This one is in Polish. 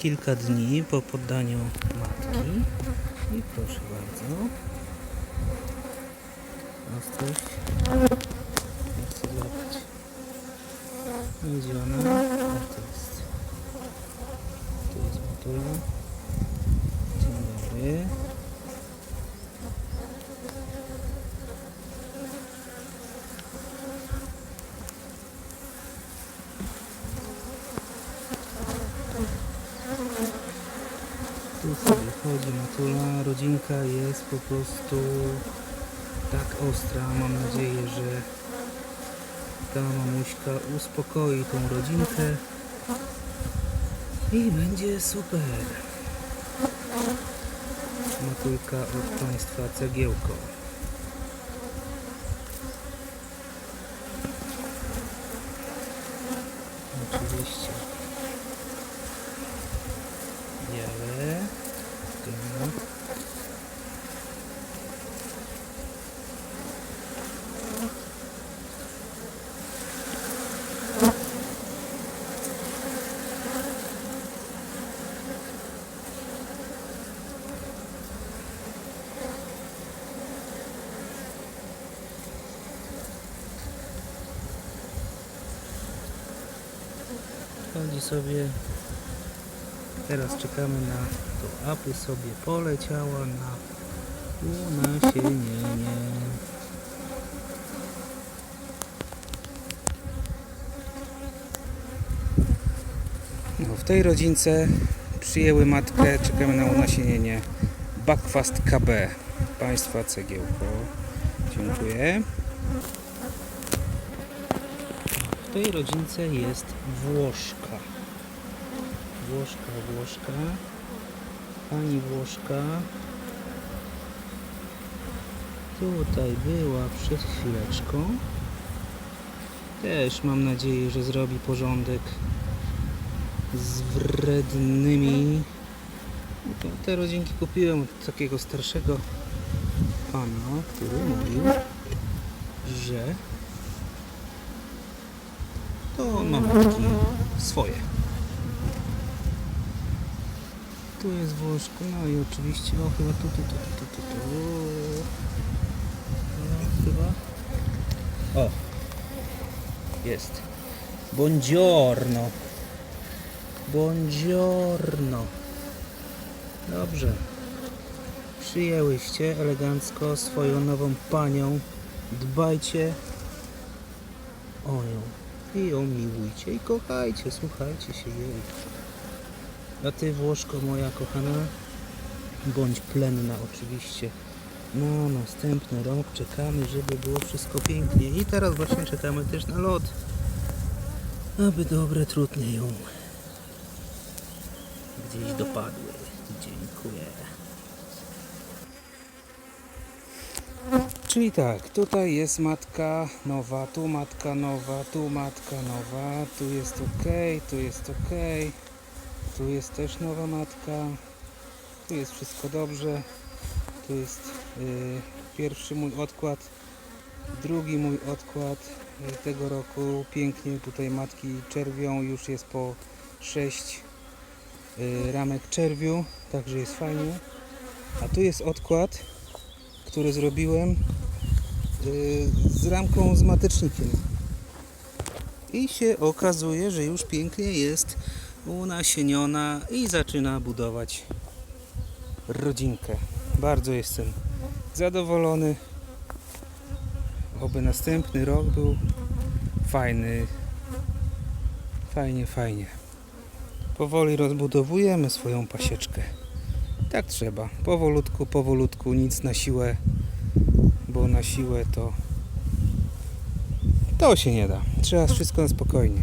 kilka dni po poddaniu matki. I proszę bardzo. Ostrość. Chcę. No Gdzie ona? To jest. Tu jest motura. Dzień dobry. Tu sobie chodzi matula. Rodzinka jest po prostu tak ostra. Mam nadzieję, że ta mamuśka uspokoi tą rodzinkę i będzie super. Matulka od państwa cegiełko. Oczywiście. Białe. Chodzi sobie. Teraz czekamy na to, aby sobie poleciała na unasienienie. No, w tej rodzince przyjęły matkę, czekamy na unasienienie. Backfast KB, państwa cegiełko. Dziękuję. W tej rodzince jest Włoszka. Włoszka, Włoszka. Pani Włoszka. Tutaj była przed chwileczką. Też mam nadzieję, że zrobi porządek z wrednymi. No Te rodzinki kupiłem od takiego starszego pana, który mówił, że to ma matki swoje. Tu jest Włoszko, no i oczywiście, o chyba tu, tu, tu, tu, tu, tu, tu. No, chyba. O! Jest. Buongiorno. Buongiorno. Dobrze. Przyjęłyście elegancko swoją nową panią. Dbajcie o nią i ją miłujcie i kochajcie, słuchajcie się jej. A ty Włoszko moja kochana, bądź plenna oczywiście. Na następny rok czekamy, żeby było wszystko pięknie. I teraz właśnie czekamy też na lot. Aby dobre trudnie ją gdzieś dopadły. Dziękuję. Czyli tak, tutaj jest matka nowa, tu matka nowa, tu matka nowa, tu jest ok, tu jest ok, tu jest też nowa matka, tu jest wszystko dobrze, tu jest y, pierwszy mój odkład, drugi mój odkład y, tego roku, pięknie tutaj matki czerwią, już jest po 6 y, ramek czerwiu, także jest fajnie, a tu jest odkład, który zrobiłem y, z ramką z matecznikiem. I się okazuje, że już pięknie jest unasieniona i zaczyna budować rodzinkę. Bardzo jestem zadowolony. Oby następny rok był fajny. Fajnie, fajnie. Powoli rozbudowujemy swoją pasieczkę. Tak trzeba. Powolutku, powolutku, nic na siłę, bo na siłę to to się nie da. Trzeba wszystko na spokojnie.